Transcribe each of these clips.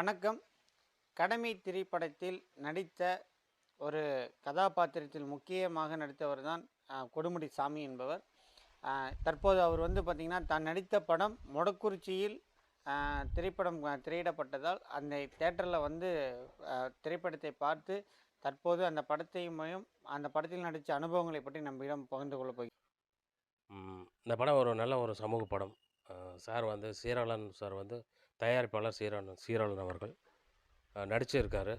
வணக்கம். கடமை திரைப்படத்தில் நடித்த ஒரு கதாபாத்திரத்தில் முக்கியமாக நடித்தவர் தான் கொடுமுடி சாமி என்பவர். தற்போது அவர் வந்து பார்த்திங்கன்னா தான் நடித்த படம் மொடக்குறிச்சியில் திரைப்படம் திரையிடப்பட்டதால் அந்த தேட்டரில் வந்து திரைப்படத்தை பார்த்து தற்போது அந்த படத்தையும் அந்த படத்தில் நடித்த அனுபவங்களை பற்றி நம்மிடம் பகிர்ந்து கொள்ள போகிறோம். இந்த படம் ஒரு நல்ல ஒரு சமூக படம். சார் வந்து சீராளன் சார் வந்து தயாரிப்பாளர் சீராளன் சீராளன் அவர்கள். நடிச்சிருக்காரு.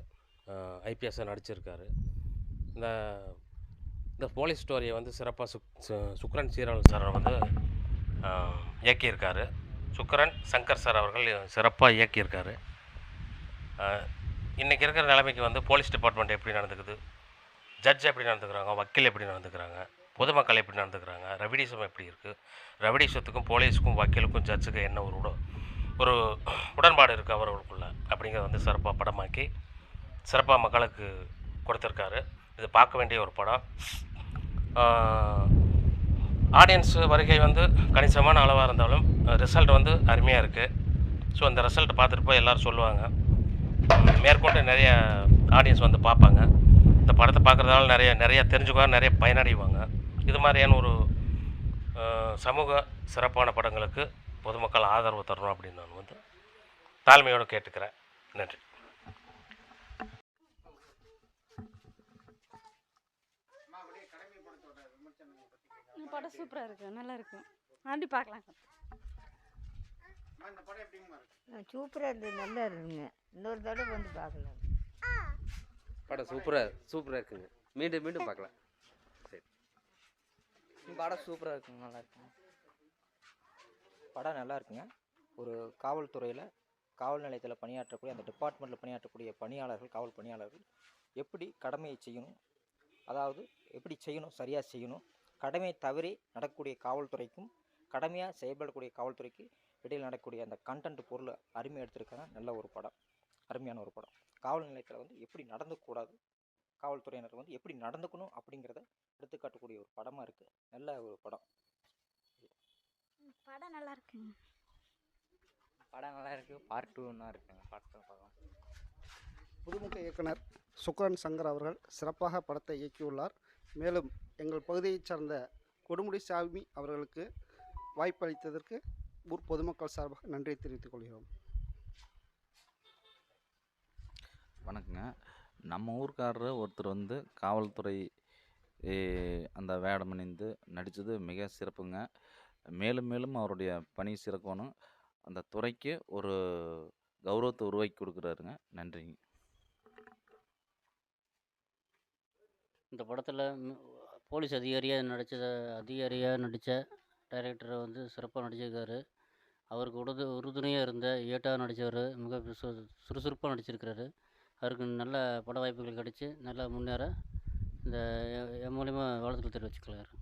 ஐபிஎஸ்ஸாக நடிச்சிருக்காரு. இந்த இந்த போலீஸ் ஸ்டோரியை வந்து சிறப்பாக சுக் சுக்ரன் சீராளன் சார் வந்து இயக்கியிருக்காரு. சுக்ரன் சங்கர் சார் அவர்கள் சிறப்பாக இயக்கியிருக்காரு. இன்றைக்கி இருக்கிற நிலைமைக்கு வந்து போலீஸ் டிபார்ட்மெண்ட் எப்படி நடந்துக்குது? ஜட்ஜ் எப்படி நடந்துக்கிறாங்க? வக்கீல் எப்படி நடந்துக்கிறாங்க? பொதுமக்கள் எப்படி நடந்துக்கிறாங்க? ரவிடிசம் எப்படி இருக்குது ரவிடிசத்துக்கும் போலீஸுக்கும் வக்கீலுக்கும் ஜட்ஜுக்கும் என்ன ஒரு உட ஒரு உடன்பாடு இருக்குது அவர்களுக்குள்ள அப்படிங்கிறத வந்து சிறப்பாக படமாக்கி சிறப்பாக மக்களுக்கு கொடுத்துருக்காரு. இது பார்க்க வேண்டிய ஒரு படம். ஆடியன்ஸ் வருகை வந்து கணிசமான அளவாக இருந்தாலும் ரிசல்ட் வந்து அருமையாக இருக்குது ஸோ அந்த ரிசல்ட் பார்த்துட்டு போய் எல்லோரும் சொல்லுவாங்க. மேற்கொண்டு நிறைய ஆடியன்ஸ் வந்து பார்ப்பாங்க. இந்த படத்தை பார்க்குறதால நிறைய நிறைய தெரிஞ்சுக்குவாங்க நிறைய பயனடைவாங்க. இது மாதிரியான ஒரு சமூக சிறப்பான படங்களுக்கு பொதுமக்கள் ஆதரவு தரணும் அப்படின்னு நான் வந்து தாழ்மையோடு கேட்டுக்கிறேன். நன்றி. இந்த படம் சூப்பராக இருக்கு. நல்லா இருக்கு. ஆண்டி பார்க்கலாம். சூப்பராக இருந்தது நல்லா இருந்துங்க இன்னொரு தடவை வந்து பார்க்கலாம். படம் சூப்பராக சூப்பராக இருக்குங்க. மீண்டும் மீண்டும் பார்க்கலாம். சரி. படம் சூப்பராக இருக்குங்க. நல்லா இருக்குங்க. படம் நல்லா இருக்குங்க ஒரு காவல்துறையில் காவல் நிலையத்தில் பணியாற்றக்கூடிய அந்த டிபார்ட்மெண்ட்டில் பணியாற்றக்கூடிய பணியாளர்கள் காவல் பணியாளர்கள் எப்படி கடமையை செய்யணும்? அதாவது எப்படி செய்யணும்? சரியாக செய்யணும்? கடமையை தவறி நடக்கக்கூடிய காவல்துறைக்கும் கடமையாக செயல்படக்கூடிய காவல்துறைக்கு இடையில் நடக்கக்கூடிய அந்த கண்டென்ட் பொருளை அருமையாக எடுத்திருக்காங்க. நல்ல ஒரு படம். அருமையான ஒரு படம். காவல் நிலையத்தில் வந்து எப்படி நடந்துக்கூடாது? காவல்துறையினர் வந்து எப்படி நடந்துக்கணும் அப்படிங்கிறத எடுத்துக்காட்டக்கூடிய ஒரு படமாக இருக்குது நல்ல ஒரு படம். படம் நல்லா இருக்குங்க படம் நல்லா இருக்குது பார்ட் டூன்னா இருக்குங்க பார்ட் டூ பார்க்கலாம். புதுமுக இயக்குனர் சுக்ரன் சங்கர் அவர்கள் சிறப்பாக படத்தை இயக்கியுள்ளார். மேலும் எங்கள் பகுதியைச் சார்ந்த கொடுமுடி சாமி அவர்களுக்கு வாய்ப்பளித்ததற்கு ஊர் பொதுமக்கள் சார்பாக நன்றி தெரிவித்துக் கொள்கிறோம். வணக்கங்க. நம்ம ஊர்க்காரர் ஒருத்தர் வந்து காவல்துறை அந்த வேடம் அணிந்து நடித்தது மிக சிறப்புங்க. மேலும் மேலும் அவருடைய பணி சிறக்கணும். அந்த துறைக்கு ஒரு கௌரவத்தை உருவாக்கி கொடுக்குறாருங்க. நன்றிங்க. இந்த படத்தில் போலீஸ் அதிகாரியாக நடித்த அதிகாரியாக நடித்த டைரக்டர் வந்து சிறப்பாக நடிச்சிருக்காரு. அவருக்கு உறுது உறுதுணையாக இருந்த ஏட்டாக நடித்தவர் மிக சு- சுறுசுறுப்பாக நடிச்சிருக்கிறாரு. அவருக்கு நல்ல பட வாய்ப்புகள் கிடைச்சி நல்லா முன்னேற இந்த எ- என் மூலிமா வாழ்த்துக்கள் தெரிவிச்சுக்கலாம்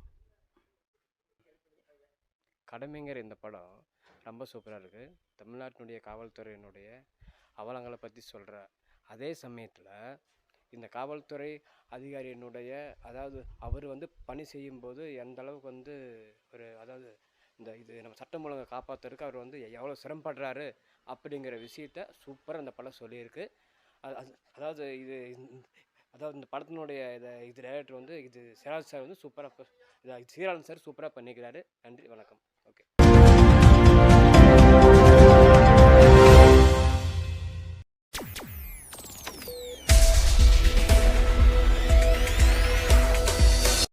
கடமைங்கிற இந்த படம் ரொம்ப சூப்பராக இருக்குது தமிழ்நாட்டினுடைய காவல்துறையினுடைய அவலங்களை பற்றி சொல்கிற அதே சமயத்தில் இந்த காவல்துறை அதிகாரியினுடைய அதாவது அவர் வந்து பணி செய்யும்போது எந்த அளவுக்கு வந்து ஒரு அதாவது இந்த இது நம்ம சட்டம் ஒழுங்கை காப்பாற்றுறதுக்கு அவர் வந்து எவ்வளோ சிரமப்படுறாரு அப்படிங்கிற விஷயத்த சூப்பராக அந்த படம் சொல்லியிருக்கு. அது அது- அதாவது இது அதாவது இந்த படத்தினுடைய இதை இது டேரக்டர் வந்து இது சிராஜ் சார் வந்து சூப்பராக இது சீராளன் சார் சூப்பராக பண்ணிக்கிறாரு. நன்றி வணக்கம். ஓகே